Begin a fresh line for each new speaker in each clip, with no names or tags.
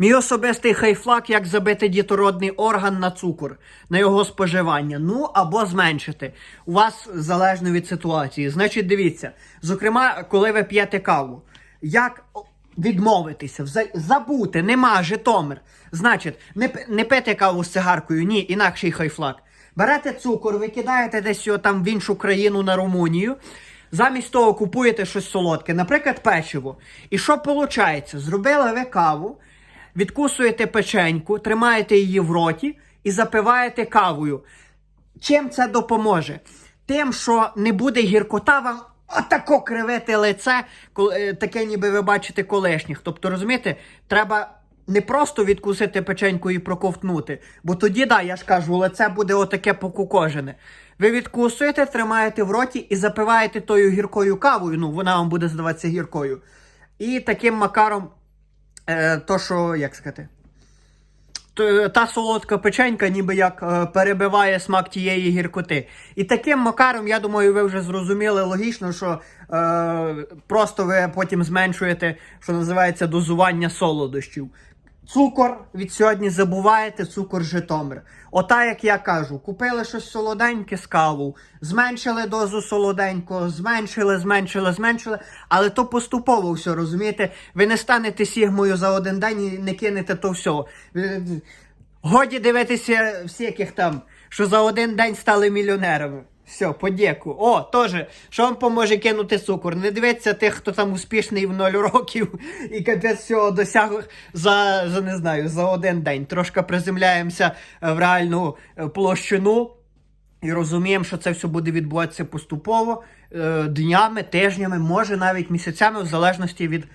Мій особистий хайфлак, як забити дітородний орган на цукор, на його споживання. Ну або зменшити. У вас залежно від ситуації. Значить, дивіться, зокрема, коли ви п'єте каву, як відмовитися, забути, нема Житомир. Значить, не, не пити каву з цигаркою, ні, інакший хайфлак. Берете цукор, викидаєте десь його там в іншу країну на Румунію. Замість того купуєте щось солодке, наприклад, печиво. І що виходить? Зробили ви каву, відкусуєте печеньку, тримаєте її в роті і запиваєте кавою. Чим це допоможе? Тим, що не буде гіркота вам отако кривити лице, е, таке, ніби ви бачите колишніх. Тобто, розумієте, треба не просто відкусити печеньку і проковтнути, бо тоді, да, я ж кажу, лице буде отаке покукожене. Ви відкусуєте, тримаєте в роті і запиваєте тою гіркою кавою, ну вона вам буде здаватися гіркою. І таким макаром, то що, як сказати, та солодка печенька ніби як е, перебиває смак тієї гіркоти. І таким макаром, я думаю, ви вже зрозуміли логічно, що е, просто ви потім зменшуєте, що називається, дозування солодощів. Цукор від сьогодні забуваєте, цукор Житомир. Ота, як я кажу, купили щось солоденьке з каву, зменшили дозу солоденького, зменшили, зменшили, зменшили, але то поступово все, розумієте? Ви не станете сігмою за один день і не кинете то все. Годі дивитися всяких там, що за один день стали мільйонерами. Все, подяку. О, теж, що вам поможе кинути цукор? Не дивіться тих, хто там успішний в 0 років і капець всього досяг за, за не знаю, за один день. Трошки приземляємося е, в реальну е, площину і розуміємо, що це все буде відбуватися поступово, е, днями, тижнями, може навіть місяцями, в залежності від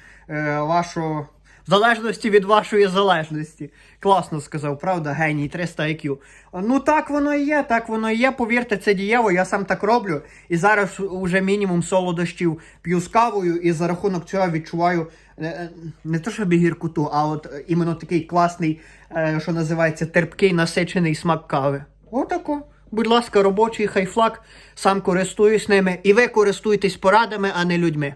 вашого. В залежності від вашої залежності. Класно сказав, правда, геній 300 IQ. Ну так воно і є, так воно і є. Повірте, це дієво. Я сам так роблю. І зараз уже мінімум солодощів п'ю з кавою, і за рахунок цього відчуваю е, е, не то щоб гіркоту, а от е, іменно такий класний, що називається, терпкий насичений смак кави. Отако. Будь ласка, робочий хайфлак, сам користуюсь ними. І ви користуйтесь порадами, а не людьми.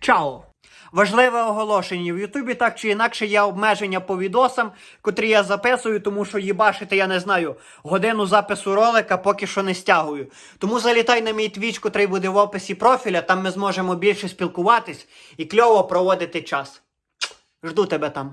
Чао! Важливе оголошення. В Ютубі так чи інакше є обмеження по відосам, котрі я записую, тому що їбашити, я не знаю, годину запису ролика поки що не стягую. Тому залітай на мій твіч, котрий буде в описі профіля, там ми зможемо більше спілкуватись і кльово проводити час. Жду тебе там.